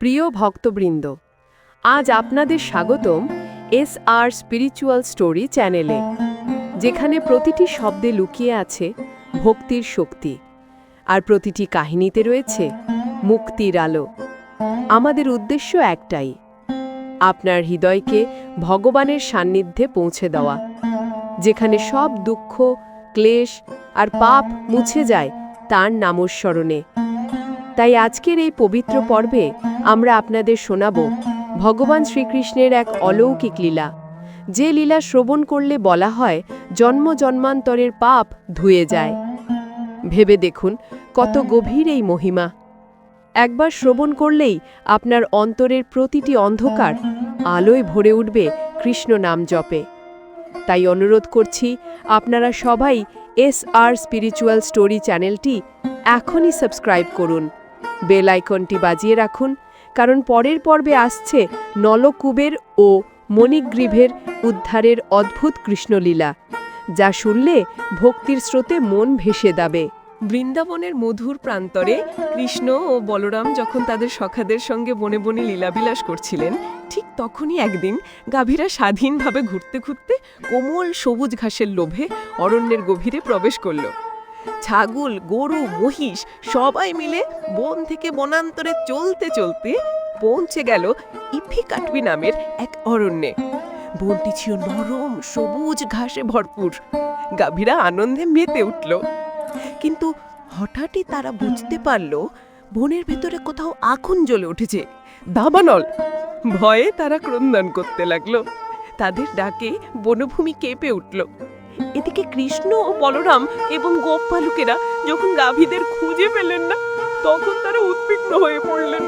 প্রিয় ভক্তবৃন্দ, আজ আপনাদের স্বাগতম এস আর স্পিরিচুয়াল স্টোরি চ্যানেলে, যেখানে প্রতিটি শব্দে লুকিয়ে আছে ভক্তির শক্তি আর প্রতিটি কাহিনীতে রয়েছে মুক্তির আলো। আমাদের উদ্দেশ্য একটাই, আপনার হৃদয়কে ভগবানের সান্নিধ্যে পৌঁছে দেওয়া, যেখানে সব দুঃখ, ক্লেশ আর পাপ মুছে যায় তার নামস্মরণে। তাই আজকের এই পবিত্র পর্বে আমরা আপনাদের শোনাব ভগবান শ্রীকৃষ্ণের এক অলৌকিক লীলা। যে লীলা শ্রবণ করলে বলা হয়, জন্ম জন্মান্তরের পাপ ধুয়ে যায়। ভেবে দেখুন, কত গভীর এই মহিমা। একবার শ্রবণ করলেই আপনার অন্তরের প্রতিটি অন্ধকার আলোয় ভরে উঠবে কৃষ্ণ নাম জপে। তাই অনুরোধ করছি, আপনারা সবাই এস আর স্পিরিচুয়াল স্টোরি চ্যানেলটি এখনই সাবস্ক্রাইব করুন। বেল আইকনটি বাজিয়ে রাখুন কারণ পরের পর্বে আসছে নলকুবের ও মণিগ্রীভের উদ্ধারের অদ্ভুত কৃষ্ণলীলা, যা শুনলে ভক্তির স্রোতে মন ভেসে দাবে। বৃন্দাবনের মধুর প্রান্তরে কৃষ্ণ ও বলরাম যখন তাদের সখাদের সঙ্গে বনে বনে লীলাবিলাস করছিলেন, ঠিক তখনই একদিন গাভীরা স্বাধীনভাবে ঘুরতে ঘুরতে কোমল সবুজ ঘাসের লোভে অরণ্যের গভীরে প্রবেশ করল। ছাগল, গরু, মহিষ সবাই মিলে বন থেকে বনান্তরে চলতে চলতে পৌঁছে গেল ইফি কাটবি নামের এক অরণ্যে। বনটি ছিল নরম, সবুজ, ঘাসে ভরপুর। গাভীরা আনন্দে মেতে উঠল। কিন্তু হঠাৎই তারা বুঝতে পারল, বনের ভেতরে কোথাও আগুন জ্বলে উঠেছে। দাবানল। ভয়ে তারা ক্রন্দন করতে লাগল। তাদের ডাকে বনভূমি কেঁপে উঠল। এদিকে কৃষ্ণ ও বলরাম এবং গোপ বালুকেরা যখন গাভীদের খুঁজে পেলেন না, তখন তারা উদ্বিগ্ন হয়ে পড়লেন।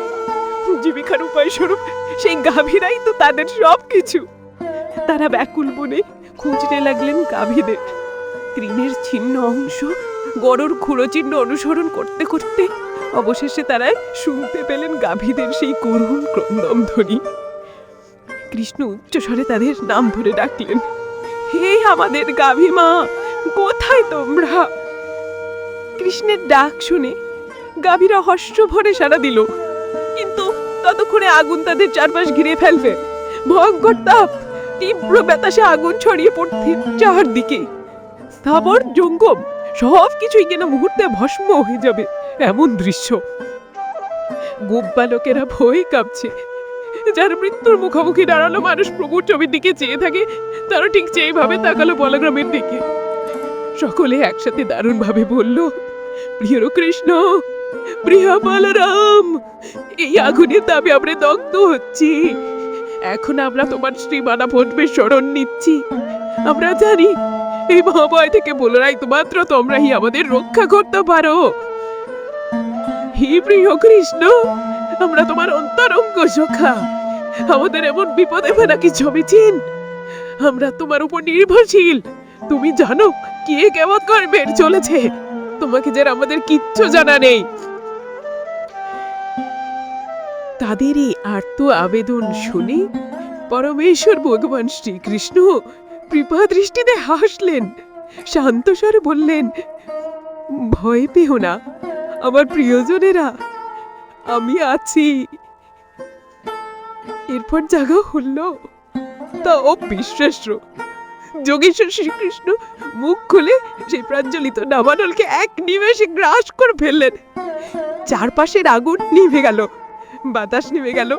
জীবিকার উপায় স্বরূপ সেই গাভীরাই তো তাদের সব কিছু তারা ব্যাকুল বনে খুঁজতে লাগলেন গাভীদের। তৃণের ছিন্ন অংশ, গরুর খুঁড়োচিহ্ন অনুসরণ করতে করতে অবশেষে তারা শুনতে পেলেন গাভীদের সেই করুণ ক্রন্দম ধ্বনি কৃষ্ণ উচ্চস্বরে তাদের নাম ধরে ডাকলেন। হে আমাদের গাভী মা, কোথায় তোমরা? কৃষ্ণের ডাক শুনে গাভীরা হর্ষ ভরে সাড়া দিল। কিন্তু ততক্ষণে আগুন তাদের চারপাশ ঘিরে ফেলবে। ভয়ঙ্কর তাপ তীব্র বাতাসে আগুন ছড়িয়ে পড়তে চারদিকে। স্থাবর, জঙ্গম, সব কিছুই যেন মুহূর্তে ভস্ম হয়ে যাবে, এমন দৃশ্য। গোপ বালকেরা ভয়ে কাঁপছে। যার মৃত্যুর মুখোমুখি দাঁড়াল মানুষ প্রভুর ছবির দিকে চেয়ে থাকে তারা ঠিক যেইভাবে তাকালো বলগ্রামের দিকে। সকলে একসাথে দারুণভাবে বলল, প্রিয় কৃষ্ণ, প্রিয় বলরাম, এই আগুনের দামে আমরা দগ্ধ হচ্ছি। এখন আমরা তোমার শ্রীমানা ভটবের স্মরণ নিচ্ছি। আমরা জানি এই মহাভয় থেকে বলরাই তো মাত্র তোমরাই আমাদের রক্ষা করতে পারো। হি প্রিয় কৃষ্ণ আমরা তোমার অন্তরঙ্গ সখা। আমাদের এমন বিপদে ফেলা কি ছবিচিন আমরা তোমার উপর নির্ভরশীল। তুমি জানো কে কেমন করবে চলেছে। তোমাকে যারা আমাদের কিচ্ছু জানা নেই। তাদের এই আর্ত আবেদন শুনে পরমেশ্বর ভগবান শ্রীকৃষ্ণ কৃপা দৃষ্টিতে হাসলেন। শান্ত স্বরে বললেন, ভয় পেও না। আমার প্রিয়জনেরা আমি আছি। এরপর জাগা হলো। তা অবিশ্বাস্য যোগেশ্বর শ্রীকৃষ্ণ মুখ খুলে সেই প্রাঞ্জলিত নামানলকে এক নিমেষে গ্রাস করে ফেললেন। চারপাশের আগুন নিভে গেল। বাতাস নেমে গেল।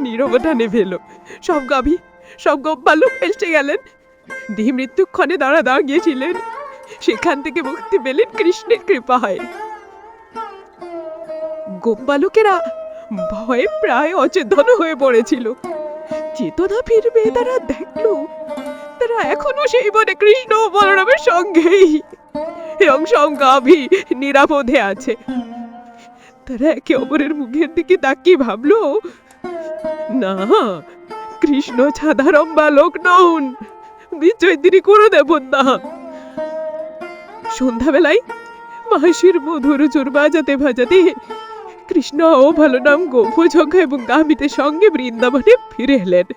নীরবতা নেভে এলো। সব গাভী, সব গপ বালক এসে গেলেন। দেহ মৃত্যুক্ষণে দাঁড়া দাঁড়িয়েছিলেন সেখান থেকে মুক্তি পেলেন কৃষ্ণের কৃপায়। গোপালকেরা ভয়ে প্রায় অচেতন হয়ে পড়েছিল। চেতনা ফিরবে তারা দেখল, তারা এখনও সেই বনে কৃষ্ণ বলরামের সঙ্গেই। এবং সংগাভী নিরাপদে আছে। তারা একে অপরের মুখের দিকে তাকিয়ে ভাবলো, না, কৃষ্ণ সাধারণ বালক নন। নিশ্চয় তিনি কোনো না সন্ধ্যাবেলায় মাসির মধুর চোর বাজাতে ভাজাতে কৃষ্ণ, ও ভালো নাম গোপঝঙ্কা এবং গামিতের সঙ্গে বৃন্দাবনে ফিরে এলেন।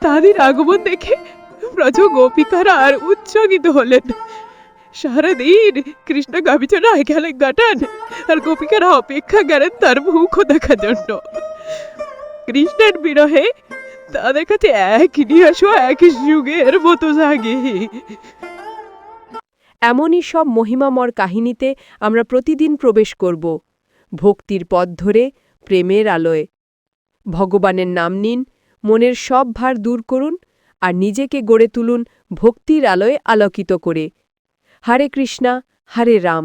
তাদের আগমন দেখে ব্রজ গোপিকারা আর উচ্ছ্বসিত হলেন। সারাদিন কৃষ্ণ গাবিচনা খেলে কাটান আর গোপিকারা অপেক্ষা করেন তার মুখ দেখার জন্য। কৃষ্ণের বিরহে তাদের কাছে এক ইতিহাসও এক যুগের মতো জাগে। এমনই সব মহিমামর কাহিনীতে আমরা প্রতিদিন প্রবেশ করব। ভক্তির পথ ধরে প্রেমের আলোয়। ভগবানের নাম নিন, মনের সব ভার দূর করুন আর নিজেকে গড়ে তুলুন ভক্তির আলোয় আলোকিত করে। হরে কৃষ্ণা, হরে রাম।